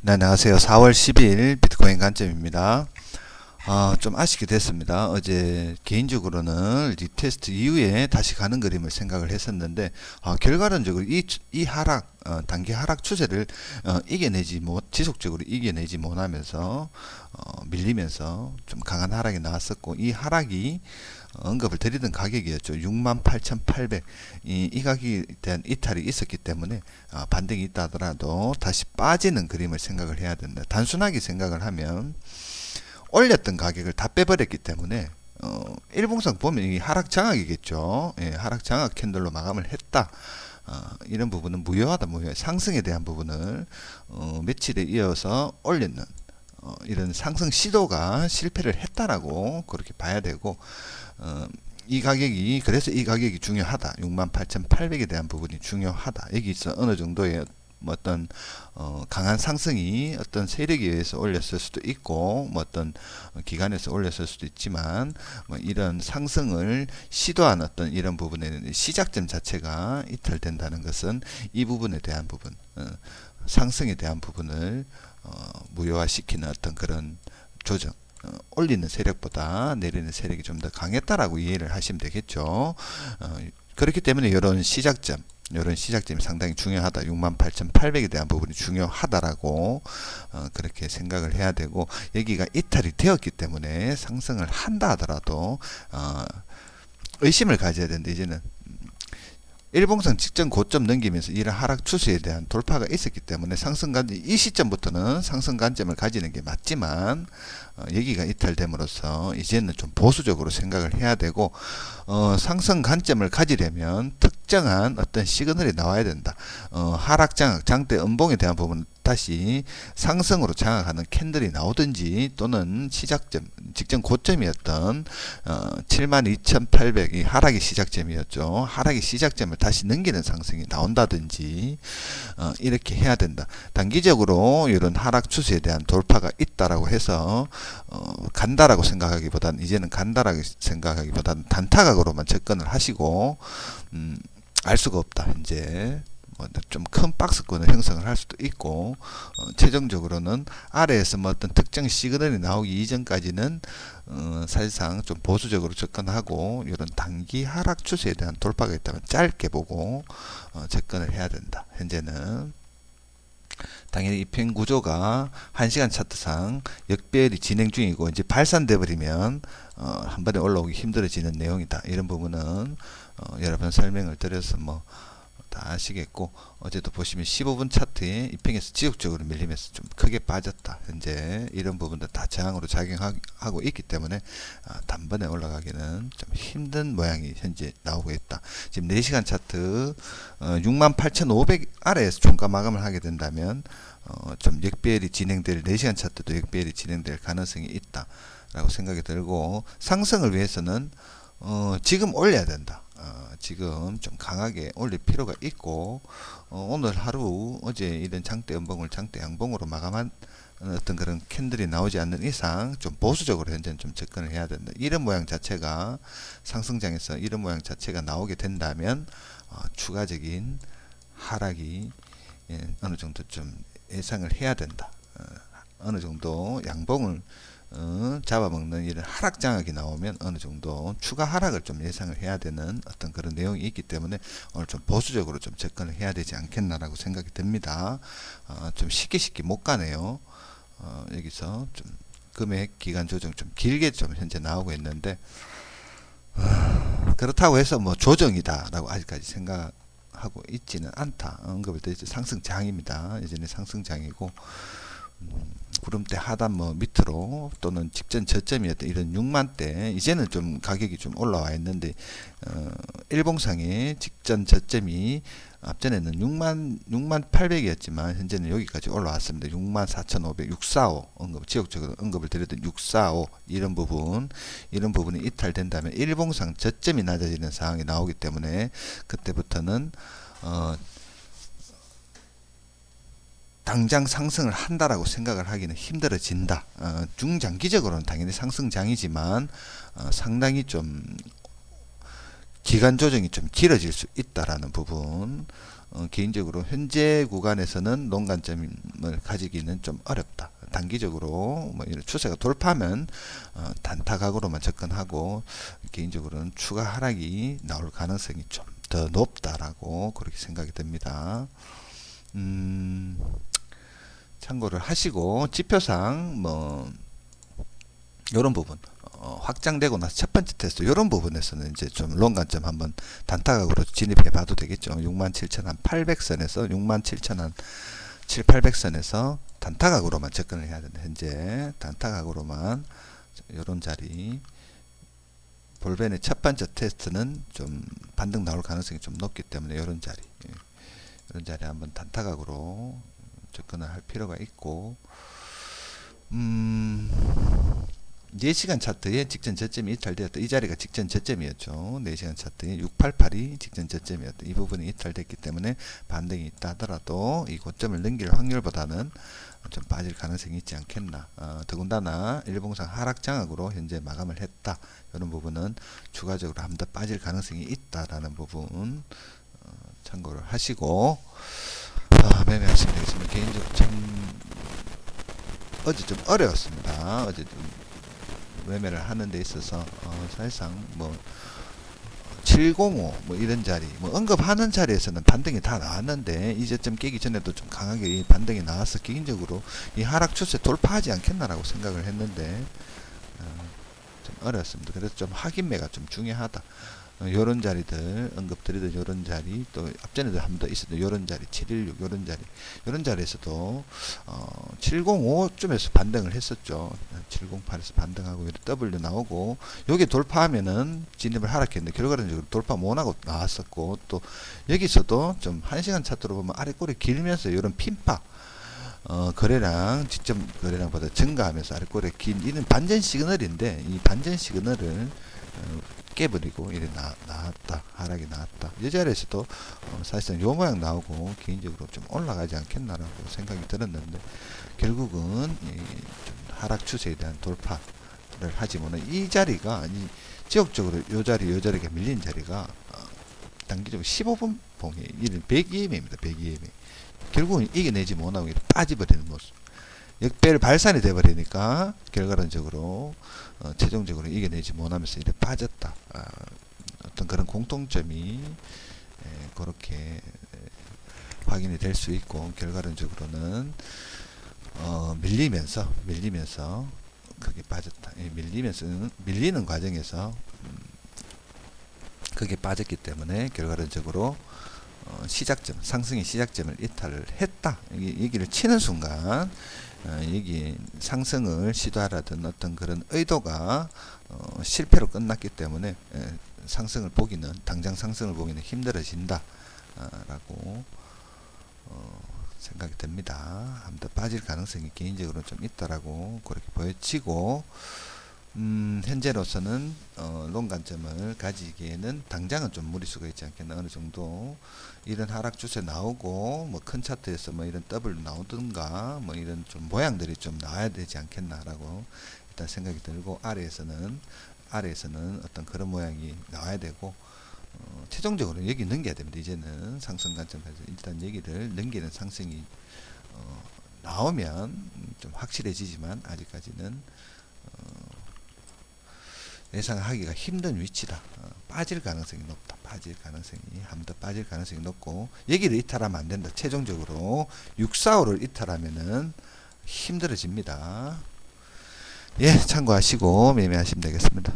네, 안녕하세요. 4월 10일 비트코인 관점입니다. 어, 좀 아쉽게 됐습니다. 어제 개인적으로는 리테스트 이후에 다시 가는 그림을 생각을 했었는데 어, 결과론적으로 이, 이 하락 어, 단기 하락 추세를 어, 이겨내지 못 지속적으로 이겨내지 못하면서 어, 밀리면서 좀 강한 하락이 나왔었고 이 하락이 언급을 드리던 가격이었죠. 68,800. 이, 이 가격에 대한 이탈이 있었기 때문에 아, 반등이 있다 하더라도 다시 빠지는 그림을 생각을 해야 된다. 단순하게 생각을 하면 올렸던 가격을 다 빼버렸기 때문에 어, 일봉상 보면 이 하락 장악이겠죠. 예, 하락 장악 캔들로 마감을 했다. 어, 이런 부분은 무효하다, 무효. 상승에 대한 부분을 어, 며칠에 이어서 올리는 어, 이런 상승 시도가 실패를 했다라고 그렇게 봐야 되고 어, 이 가격이 그래서 이 가격이 중요하다. 68,800에 대한 부분이 중요하다. 여기서 어느 정도의 뭐 어떤 어, 강한 상승이 어떤 세력에 의해서 올렸을 수도 있고 뭐 어떤 기관에서 올렸을 수도 있지만 뭐 이런 상승을 시도한 어떤 이런 부분에는 시작점 자체가 이탈된다는 것은 이 부분에 대한 부분 어, 상승에 대한 부분을 어, 무효화시키는 어떤 그런 조정 어, 올리는 세력보다 내리는 세력이 좀 더 강했다라고 이해를 하시면 되겠죠. 어, 그렇기 때문에 이런 시작점, 이런 시작점이 상당히 중요하다. 68,800에 대한 부분이 중요하다라고 어, 그렇게 생각을 해야 되고 여기가 이탈이 되었기 때문에 상승을 한다 하더라도 어, 의심을 가져야 되는데 이제는 일봉상 직전 고점 넘기면서 이런 하락 추세에 대한 돌파가 있었기 때문에 상승 관점 이 시점부터는 상승 관점을 가지는 게 맞지만 어, 여기가 이탈됨으로써 이제는 좀 보수적으로 생각을 해야 되고 어, 상승 관점을 가지려면 특 정한 어떤 시그널이 나와야 된다. 어, 하락 장악, 장대 음봉에 대한 부분은 다시 상승으로 장악하는 캔들이 나오든지 또는 시작점, 직전 고점이었던 어, 72,800이 하락의 시작점이었죠. 하락의 시작점을 다시 넘기는 상승이 나온다든지 어, 이렇게 해야 된다. 단기적으로 이런 하락 추세에 대한 돌파가 있다라고 해서 어, 간다라고 생각하기보다는 이제는 간다라고 생각하기보다는 단타각으로만 접근을 하시고 음, 알 수가 없다. 이제 좀큰 박스권을 형성을 할 수도 있고 어, 최종적으로는 아래에서 뭐 어떤 특정 시그널이 나오기 이전까지는 어, 사실상 좀 보수적으로 접근하고 이런 단기 하락 추세에 대한 돌파가 있다면 짧게 보고 어, 접근을 해야 된다. 현재는 당연히 이편 구조가 1시간 차트상 역배열이 진행 중이고 이제 발산돼 버리면 어, 한 번에 올라오기 힘들어지는 내용이다. 이런 부분은 어, 여러 번 설명을 드려서 뭐 다 아시겠고 어제도 보시면 15분 차트에 이평에서 지속적으로 밀리면서 좀 크게 빠졌다. 현재 이런 부분도 다 저항으로 작용하고 있기 때문에 아, 단번에 올라가기는 좀 힘든 모양이 현재 나오고 있다. 지금 4시간 차트 어, 68,500 아래에서 종가 마감을 하게 된다면 어, 좀 역배열이 진행될 4시간 차트도 역배열이 진행될 가능성이 있다. 라고 생각이 들고 상승을 위해서는 어, 지금 올려야 된다. 어, 지금 좀 강하게 올릴 필요가 있고 어, 오늘 하루 어제 이런 장대 연봉을 장대 양봉으로 마감한 어떤 그런 캔들이 나오지 않는 이상 좀 보수적으로 현재는 좀 접근을 해야 된다. 이런 모양 자체가 상승장에서 이런 모양 자체가 나오게 된다면 어, 추가적인 하락이 예, 어느 정도 좀 예상을 해야 된다. 어, 어느 정도 양봉을 어, 잡아먹는 이런 하락 장악이 나오면 어느 정도 추가 하락을 좀 예상을 해야 되는 어떤 그런 내용이 있기 때문에 오늘 좀 보수적으로 좀 접근을 해야 되지 않겠나라고 생각이 듭니다. 어, 좀 쉽게 쉽게 못 가네요. 어, 여기서 좀 금액 기간 조정 좀 길게 좀 현재 나오고 있는데 어, 그렇다고 해서 뭐 조정이다라고 아직까지 생각 하고 있지는 않다. 언급을 드렸죠. 상승장입니다. 예전에 상승장이고 음, 구름대 하단 뭐 밑으로 또는 직전 저점이었던 이런 6만대 이제는 좀 가격이 좀 올라와 있는데 어, 일봉상의 직전 저점이 앞전에는 6만 6만 800이었지만 현재는 여기까지 올라왔습니다. 6만 4,500, 645 언급 지역적으로 언급을 드렸던 645 이런 부분 이런 부분이 이탈된다면 일봉상 저점이 낮아지는 상황이 나오기 때문에 그때부터는 어 당장 상승을 한다라고 생각을 하기는 힘들어진다. 어, 중장기적으로는 당연히 상승장이지만 어, 상당히 좀 기간 조정이 좀 길어질 수 있다라는 부분 어, 개인적으로 현재 구간에서는 농관점을 가지기는 좀 어렵다. 단기적으로 뭐 이런 추세가 돌파하면 어, 단타 각으로만 접근하고 개인적으로는 추가 하락이 나올 가능성이 좀 더 높다라고 그렇게 생각이 됩니다. 음, 참고를 하시고 지표상 뭐 이런 부분 어, 확장되고 나서 첫 번째 테스트 이런 부분에서는 이제 좀 롱관점 한번 단타각으로 진입해 봐도 되겠죠. 67,800선에서 67,000한 7, 800선에서 단타각으로만 접근을 해야 되는데 현재 단타각으로만 이런 자리 볼벤의 첫 번째 테스트는 좀 반등 나올 가능성이 좀 높기 때문에 이런 자리 예. 이런 자리 한번 단타각으로 접근을 할 필요가 있고 음 4시간 차트에 직전 저점이 이탈되었다. 이 자리가 직전 저점이었죠. 4시간 차트에 688이 직전 저점이었다. 이 부분이 이탈됐기 때문에 반등이 있다 하더라도 이 고점을 넘길 확률보다는 좀 빠질 가능성이 있지 않겠나. 어, 더군다나 일봉상 하락 장악으로 현재 마감을 했다. 이런 부분은 추가적으로 한 번 더 빠질 가능성이 있다라는 부분 어, 참고를 하시고 아, 매매하시면 되겠습니다. 개인적으로 참 어제 좀 어려웠습니다. 어제 좀 매매를 하는 데 있어서 어, 사실상 뭐 705 뭐 이런 자리 뭐 언급하는 자리에서는 반등이 다 나왔는데 이 저점 깨기 전에도 좀 강하게 이 반등이 나와서 개인적으로 이 하락 추세 돌파하지 않겠나라고 생각을 했는데 어, 좀 어렵습니다. 그래서 좀 확인매가 좀 중요하다. 어, 요런 자리들 언급드리던 요런 자리 또 앞전에도 한 번 더 있었던 요런 자리 716 요런 자리 요런 자리에서도 어, 705쯤에서 반등을 했었죠. 708에서 반등하고 W 나오고 여기 돌파하면은 진입을 하락했는데 결과적으로 돌파 못하고 나왔었고 또 여기서도 좀 1시간 차트로 보면 아래 꼬리 길면서 요런 핀파 어, 거래량 직접 거래량보다 증가하면서 아래 꼬리 긴 이는 반전 시그널인데 이 반전 시그널을 어, 깨버리고 이래 나, 나왔다 하락이 나왔다. 이 자리에서도 어, 사실상 요 모양 나오고 개인적으로 좀 올라가지 않겠나라고 생각이 들었는데 결국은 하락 추세에 대한 돌파를 하지 못한 이 자리가 이 지역적으로 요 자리 요 자리가 밀린 자리가 어, 단기적으로 15분 봉이 이런 102M입니다 102M 결국은 이겨내지 못하고 빠져버리는 모습 역배를 발산이 돼버리니까 결과론적으로 어, 최종적으로 이겨내지 못하면서 이래 빠졌다. 아, 어떤 그런 공통점이 에, 그렇게 에, 확인이 될 수 있고 결과론적으로는 어, 밀리면서 밀리면서 크게 빠졌다. 예, 밀리면서 밀리는 과정에서 음, 크게 빠졌기 때문에 결과론적으로 어, 시작점 상승의 시작점을 이탈을 했다. 이 얘기를 치는 순간 어, 여기 상승을 시도하라던 어떤 그런 의도가 어, 실패로 끝났기 때문에 에, 상승을 보기는 당장 상승을 보기는 힘들어진다 어, 라고 어, 생각이 됩니다. 더 빠질 가능성이 개인적으로 좀 있다라고 그렇게 보여지고 음, 현재로서는 어, 롱 관점을 가지기에는 당장은 좀 무리수가 있지 않겠나 어느 정도 이런 하락 추세 나오고 뭐 큰 차트에서 뭐 이런 더블 나오든가 뭐 이런 좀 모양들이 좀 나와야 되지 않겠나라고 일단 생각이 들고 아래에서는 아래에서는 어떤 그런 모양이 나와야 되고 어, 최종적으로 여기 넘겨야 됩니다. 이제는 상승 관점에서 일단 여기를 넘기는 상승이 어, 나오면 좀 확실해지지만 아직까지는 어, 예상하기가 힘든 위치다. 어, 빠질 가능성이 높다. 빠질 가능성이 한 번 더 빠질 가능성이 높고 여기를 이탈하면 안 된다. 최종적으로 645를 이탈하면은 힘들어집니다. 예, 참고하시고 매매하시면 되겠습니다.